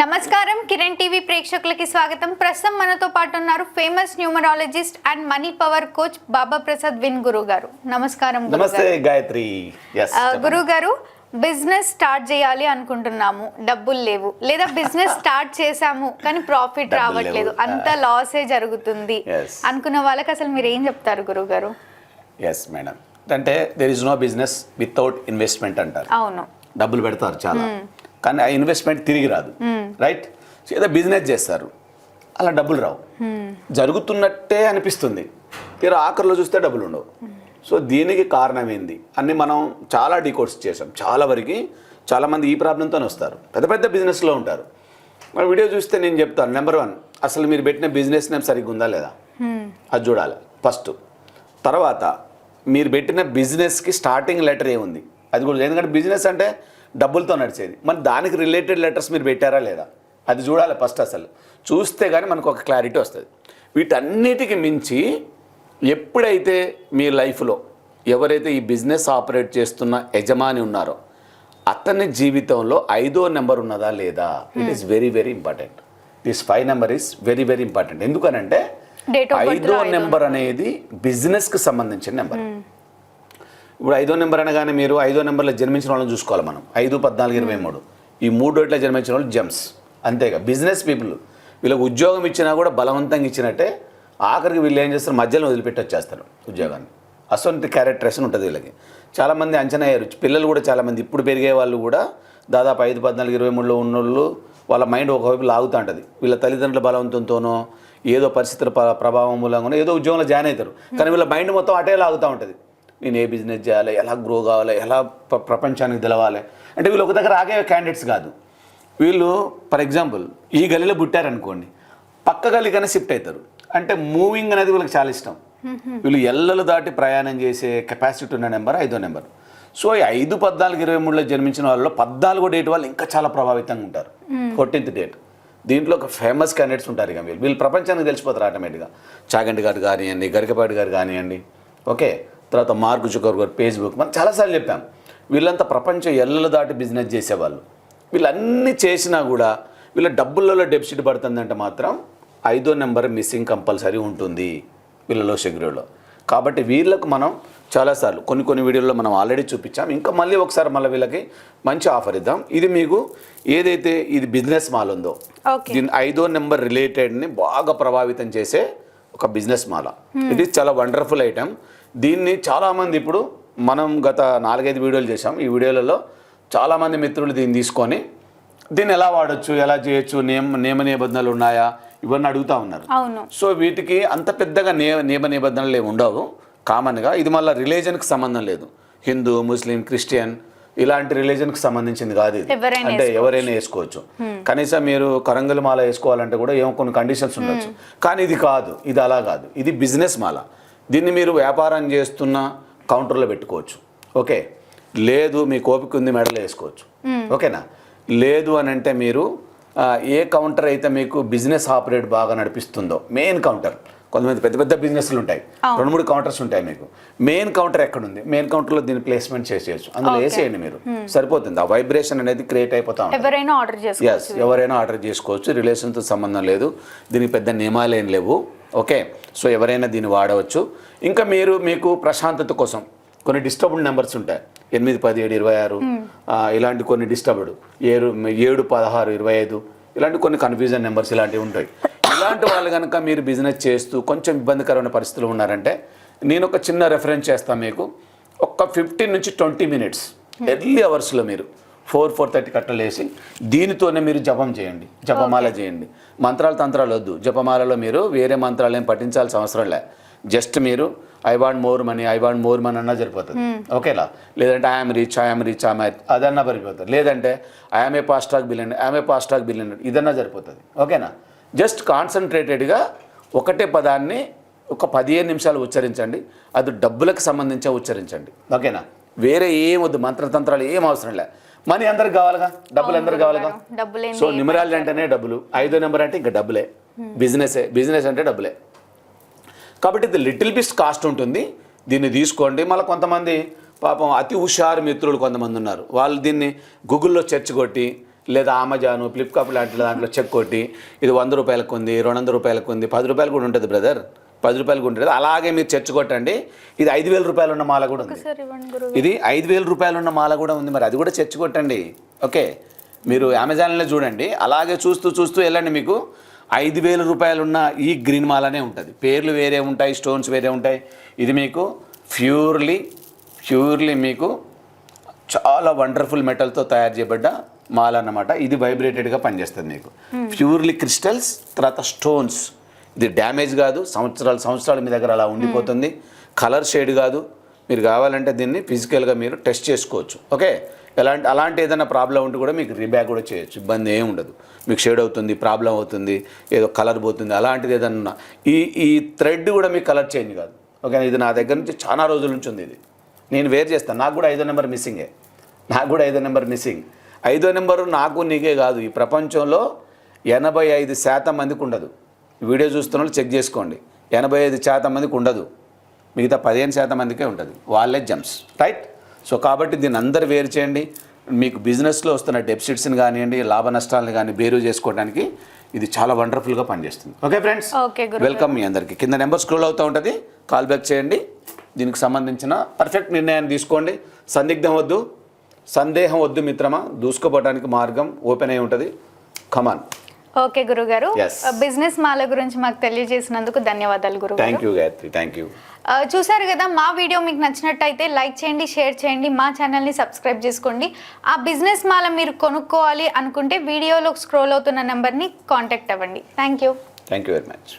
నమస్కారం కిరణ్ టీవీ ప్రేక్షకులకి స్వాగతం. ప్రస్తుతం మనతో పాటు ఉన్నారు famous numerologist and money power coach Baba Prasad win గురు గారు నమస్కారం నమస్తే గారు. గాయత్రి గురువు గారు బిజినెస్ స్టార్ట్ చేయాలి అనుకుంటున్నాము. డబ్బులు లేవు. లేదా బిజినెస్ స్టార్ట్ చేసాము కానీ ప్రాఫిట్ రావట్లేదు. అంత లాసే జరుగుతుంది. అనుకున్న వాళ్ళకి అసలు మీరు ఏం చెప్తారు గురువు గారు ఎస్ మేడం అంటే there is no business without investment అంటారు. అవును. డబ్బులు పెడతారు చాలా. కానీ ఆ ఇన్వెస్ట్మెంట్ తిరిగి రాదు. రైట్ సో ఏదో బిజినెస్ చేస్తారు. అలా డబ్బులు రావు. జరుగుతున్నట్టే అనిపిస్తుంది. తీరా ఆఖరిలో చూస్తే డబ్బులు ఉండవు. సో దీనికి కారణం ఏంది అన్ని మనం చాలా డీకోడ్స్ చేసాం చాలా వరకు చాలామంది ఈ ప్రాబ్లంతోనే వస్తారు. పెద్ద పెద్ద బిజినెస్లో ఉంటారు. మన వీడియో చూస్తే నేను చెప్తాను. నెంబర్ వన్ అసలు మీరు పెట్టిన బిజినెస్ నేమ్ సరిగ్గా ఉందా లేదా? అది చూడాలి. ఫస్ట్ తర్వాత మీరు పెట్టిన బిజినెస్కి స్టార్టింగ్ లెటర్ ఏముంది అది కూడా ఎందుకంటే బిజినెస్ అంటే డబ్బులతో నడిచేది. మరి దానికి రిలేటెడ్ లెటర్స్ మీరు పెట్టారా లేదా? అది చూడాలి ఫస్ట్ అసలు. చూస్తే కానీ మనకు ఒక క్లారిటీ వస్తుంది. వీటన్నిటికి మించి ఎప్పుడైతే మీ లైఫ్లో ఎవరైతే ఈ బిజినెస్ ఆపరేట్ చేస్తున్న యజమాని ఉన్నారో అతని జీవితంలో ఐదో నెంబర్ ఉన్నదా లేదా? It is very very important this five number is very very important ఎందుకనంటే ఐదో నెంబర్ అనేది బిజినెస్కి సంబంధించిన నెంబర్ ఇప్పుడు ఐదో నెంబర్ అనగానే మీరు ఐదో నెంబర్లో జన్మించిన వాళ్ళని చూసుకోవాలి మనం. ఐదు పద్నాలుగు ఇరవై మూడు. ఈ మూడు ఇట్లా జన్మించిన వాళ్ళు జెమ్స్. అంతేగా. Business people. వీళ్ళకి ఉద్యోగం ఇచ్చినా కూడా బలవంతంగా ఇచ్చినట్టే ఆఖరికి వీళ్ళు ఏం చేస్తారు? మధ్యలో వదిలిపెట్టి వచ్చేస్తారు ఉద్యోగాన్ని. అసొంటి క్యారెక్టరేషన్ ఉంటుంది వీళ్ళకి. చాలామంది అంచనా అయ్యారు పిల్లలు కూడా చాలామంది ఇప్పుడు పెరిగే వాళ్ళు కూడా దాదాపు ఐదు పద్నాలుగు ఇరవై మూడులో ఉన్నోళ్ళు వాళ్ళ మైండ్ ఒకవైపు లాగుతూ ఉంటుంది. వీళ్ళ తల్లిదండ్రుల బలవంతంతోనో ఏదో పరిస్థితుల ప్రభావం మూలంగానో ఏదో ఉద్యోగంలో జాయిన్ అవుతారు. కానీ వీళ్ళ మైండ్ మొత్తం అటే లాగుతూ ఉంటుంది. నేను ఏ బిజినెస్ చేయాలి ఎలా గ్రో కావాలి ఎలా ప్ర- ప్రపంచానికి తెలవాలి. అంటే వీళ్ళు ఒక దగ్గర ఆగే క్యాండిడేట్స్ కాదు. వీళ్ళు ఫర్ ఎగ్జాంపుల్ ఈ గలిలో పుట్టారనుకోండి పక్క గలి కన్నా షిఫ్ట్ అవుతారు అంటే మూవింగ్ అనేది వీళ్ళకి చాలా ఇష్టం. వీళ్ళు ఎల్లలు దాటి ప్రయాణం చేసే కెపాసిటీ ఉన్న నెంబర్ ఐదో నెంబర్ సో ఈ ఐదు పద్నాలుగు ఇరవై మూడులో జన్మించిన వాళ్ళలో పద్నాలుగో డేట్ వాళ్ళు ఇంకా చాలా ప్రభావితంగా ఉంటారు. ఫోర్టీన్త్ డేట్ దీంట్లో ఒక ఫేమస్ క్యాండిడేట్స్ ఉంటారు ఇక వీళ్ళు. వీళ్ళు ప్రపంచానికి తెలిసిపోతారు ఆటోమేటిక్గా చాగంటి గారు కానివ్వండి గరికపాటి గారు కానివ్వండి. ఓకే. తర్వాత మార్క్ జుకర్ గారు ఫేస్బుక్ మనం చాలాసార్లు చెప్పాం. వీళ్ళంతా ప్రపంచం ఎల్లలు దాటి బిజినెస్ చేసేవాళ్ళు. వీళ్ళన్నీ చేసినా కూడా వీళ్ళ డబ్బులలో డెపిసిట్ పడుతుందంటే మాత్రం ఐదో నెంబర్ మిస్సింగ్ కంపల్సరీ ఉంటుంది వీళ్ళలో షెగ్యూల్లో కాబట్టి వీళ్ళకు మనం చాలాసార్లు కొన్ని కొన్ని వీడియోల్లో మనం ఆల్రెడీ చూపించాం. ఇంకా మళ్ళీ ఒకసారి మళ్ళీ వీళ్ళకి మంచి ఆఫర్ ఇద్దాం. ఇది మీకు ఏదైతే ఇది బిజినెస్ మాల్ ఉందో దీని ఐదో నెంబర్ రిలేటెడ్ని బాగా ప్రభావితం చేసే ఒక బిజినెస్ మాల. ఇది చాలా వండర్ఫుల్ ఐటెం దీన్ని చాలామంది ఇప్పుడు మనం గత నాలుగైదు వీడియోలు చేసాం ఈ వీడియోలలో చాలామంది మిత్రులు దీన్ని తీసుకొని దీన్ని ఎలా వాడచ్చు ఎలా చేయొచ్చు నియమ నియమ నిబంధనలు ఉన్నాయా ఇవన్నీ అడుగుతూ ఉన్నారు. అవును. సో వీటికి అంత పెద్దగా నే నియమ నిబంధనలు ఏమి ఉండవు. కామన్గా ఇది మళ్ళీ రిలీజన్కి సంబంధం లేదు. హిందూ ముస్లిం క్రిస్టియన్ ఇలాంటి రిలీజన్కి సంబంధించింది కాదు ఇది. అంటే ఎవరైనా వేసుకోవచ్చు. కనీసం మీరు కరంగల్ మాల వేసుకోవాలంటే కూడా ఏమో కొన్ని కండిషన్స్ ఉండొచ్చు. కానీ ఇది కాదు. ఇది అలా కాదు. ఇది బిజినెస్ మాల. దీన్ని మీరు వ్యాపారం చేస్తున్న కౌంటర్లో పెట్టుకోవచ్చు. ఓకే? లేదు మీ కోపిక ఉంది మెడలో వేసుకోవచ్చు. ఓకేనా? లేదు అని అంటే మీరు ఏ కౌంటర్ అయితే మీకు బిజినెస్ ఆపరేట్ బాగా నడిపిస్తుందో మెయిన్ కౌంటర్. కొంతమంది పెద్ద పెద్ద బిజినెస్లు ఉంటాయి. రెండు మూడు కౌంటర్స్ ఉంటాయి మీకు. మెయిన్ కౌంటర్ ఎక్కడ ఉంది మెయిన్ కౌంటర్లో దీన్ని ప్లేస్మెంట్ చేసేయచ్చు. అందులో వేసేయండి మీరు. సరిపోతుంది. ఆ వైబ్రేషన్ అనేది క్రియేట్ అయిపోతా ఎవరైనా ఆర్డర్ చేసుకో ఎస్ ఎవరైనా ఆర్డర్ చేసుకోవచ్చు. రిలేషన్తో సంబంధం లేదు. దీనికి పెద్ద నియమాలు ఏం లేవు. ఓకే సో ఎవరైనా దీన్ని వాడవచ్చు. ఇంకా మీరు మీకు ప్రశాంతత కోసం కొన్ని డిస్టర్బ్డ్ నెంబర్స్ ఉంటాయి. ఎనిమిది పది ఏడు ఇరవై ఆరు. ఇలాంటి కొన్ని డిస్టర్బ్డ్. ఏడు ఏడు పదహారు ఇరవై ఐదు. ఇలాంటి కొన్ని కన్ఫ్యూజన్ నెంబర్స్ ఇలాంటివి ఉంటాయి. ఇలాంటి వాళ్ళు కనుక మీరు బిజినెస్ చేస్తూ కొంచెం ఇబ్బందికరమైన పరిస్థితులు ఉన్నారంటే నేను ఒక చిన్న రెఫరెన్స్ చేస్తాను మీకు. ఒక ఫిఫ్టీన్ నుంచి ట్వంటీ మినిట్స్ ఎర్లీ అవర్స్లో మీరు ఫోర్ ఫోర్ థర్టీ కట్టలు వేసి దీనితోనే మీరు జపం చేయండి జపమాల చేయండి మంత్రాలు తంత్రాలు వద్దు జపమాలలో మీరు వేరే మంత్రాలు ఏం పఠించాల్సిన అవసరం లే జస్ట్ మీరు I want more money I want more money అన్నా సరిపోతుంది ఓకేలా లేదంటే I'm rich I'm rich I'm అదన్నా సరిపోతుంది లేదంటే ఐఎమ్ ఏ పాస్టాక్ బిలియన్ ఐఎమ్ ఏ పాస్టాక్ బిలియన్ ఇదన్నా సరిపోతుంది ఓకేనా జస్ట్ కాన్సన్ట్రేటెడ్గా ఒకటే పదాన్ని ఒక పదిహేను నిమిషాలు ఉచ్చరించండి అది డబ్బులకు సంబంధించే ఉచ్చరించండి ఓకేనా వేరే ఏం వద్దు మంత్రతంత్రాలు ఏం అవసరం లే మనీ అందరికి కావాలిగా? డబ్బులు అందరికి కావాలిగా? డబ్బులు సో నిమరాలు అంటేనే డబ్బులు ఐదో నెంబర్ అంటే ఇంకా డబ్బులే. బిజినెసే బిజినెస్ అంటే డబ్బులే. కాబట్టి ఇది లిటిల్ బిస్ కాస్ట్ ఉంటుంది. దీన్ని తీసుకోండి. మళ్ళీ కొంతమంది పాపం అతి హుషారు మిత్రులు కొంతమంది ఉన్నారు. వాళ్ళు దీన్ని గూగుల్లో సెర్చ్ కొట్టి లేదా అమెజాన్ ఫ్లిప్కార్ట్ లాంటి దాంట్లో చెక్ కొట్టి ఇది వంద రూపాయలకు ఉంది రెండు వందల రూపాయలకు ఉంది పది రూపాయలు కూడా ఉంటుంది బ్రదర్ పది రూపాయలు కూడా ఉంటుంది అలాగే మీరు చర్చ కొట్టండి. ఇది ఐదు వేల రూపాయలు ఉన్న మాల కూడా ఉంది. ఇది ఐదు వేల రూపాయలు ఉన్న మాల కూడా ఉంది మరి అది కూడా చర్చ కొట్టండి. ఓకే మీరు అమెజాన్లో చూడండి అలాగే చూస్తూ చూస్తూ వెళ్ళండి మీకు. ఐదు వేల రూపాయలు ఉన్న ఈ గ్రీన్ మాలనే ఉంటుంది. పేర్లు వేరే ఉంటాయి స్టోన్స్ వేరే ఉంటాయి. ఇది మీకు ప్యూర్లీ ప్యూర్లీ మీకు చాలా వండర్ఫుల్ మెటల్తో తయారు చేయబడ్డ మాల అన్నమాట. ఇది వైబ్రేటెడ్గా పనిచేస్తుంది మీకు. ప్యూర్లీ క్రిస్టల్స్ తర్వాత స్టోన్స్. ఇది డ్యామేజ్ కాదు సంవత్సరాలు సంవత్సరాలు మీ దగ్గర అలా ఉండిపోతుంది. కలర్ షేడ్ కాదు. మీరు కావాలంటే దీన్ని ఫిజికల్గా మీరు టెస్ట్ చేసుకోవచ్చు. ఓకే? ఎలాంటి అలాంటి ఏదైనా ప్రాబ్లం ఉంటే కూడా మీకు రీబ్యాక్ కూడా చేయొచ్చు. ఇబ్బంది ఏమి ఉండదు. మీకు షేడ్ అవుతుంది ప్రాబ్లం అవుతుంది ఏదో కలర్ పోతుంది అలాంటిది ఏదన్నా ఈ ఈ థ్రెడ్ కూడా మీకు కలర్ చేంజ్ కాదు. ఓకే ఇది నా దగ్గర నుంచి చాలా రోజుల నుంచి ఉంది ఇది. నేను వేరు చేస్తాను. నాకు కూడా ఐదో నెంబర్ మిస్సింగే. నాకు కూడా ఐదో నెంబర్ మిస్సింగ్. ఐదో నెంబరు నాకు నీకే కాదు. ఈ ప్రపంచంలో ఎనభై ఐదు శాతం మందికి ఉండదు. వీడియో చూస్తున్న వాళ్ళు చెక్ చేసుకోండి. ఎనభై ఐదు శాతం మందికి ఉండదు. మిగతా పదిహేను శాతం మందికే ఉంటుంది. వాళ్ళే జమ్స్ రైట్ సో కాబట్టి దీన్ని అందరు వేరు చేయండి. మీకు బిజినెస్లో వస్తున్న డెఫిసిట్స్ని కానివ్వండి లాభ నష్టాలను కానీ వేరు చేసుకోవడానికి ఇది చాలా వండర్ఫుల్గా పనిచేస్తుంది. ఓకే ఫ్రెండ్స్ వెల్కమ్ మీ అందరికీ. కింద నెంబర్ స్క్రోల్ అవుతూ ఉంటుంది. కాల్ బ్యాక్ చేయండి. దీనికి సంబంధించిన పర్ఫెక్ట్ నిర్ణయాన్ని తీసుకోండి. సందిగ్ధం వద్దు. సందేహం వద్దు మిత్రమా. దూసుకోపోవడానికి మార్గం ఓపెన్ అయి ఉంటుంది. కమాన్ ఓకే గురుగారు. బిజినెస్ మాల గురించి మాకు తెలియజేసినందుకు ధన్యవాదాలు గురుగారు. Thank you Gayatri thank you చూసారు కదా మా వీడియో మీకు నచ్చినట్టయితే లైక్ చేయండి షేర్ చేయండి మా ఛానల్ని సబ్స్క్రైబ్ చేసుకోండి. ఆ బిజినెస్ మాల మీరు కొనుక్కోవాలి అనుకుంటే వీడియోలో స్క్రోల్ అవుతున్న నెంబర్ని కాంటాక్ట్ అవ్వండి. Thank you thank you very much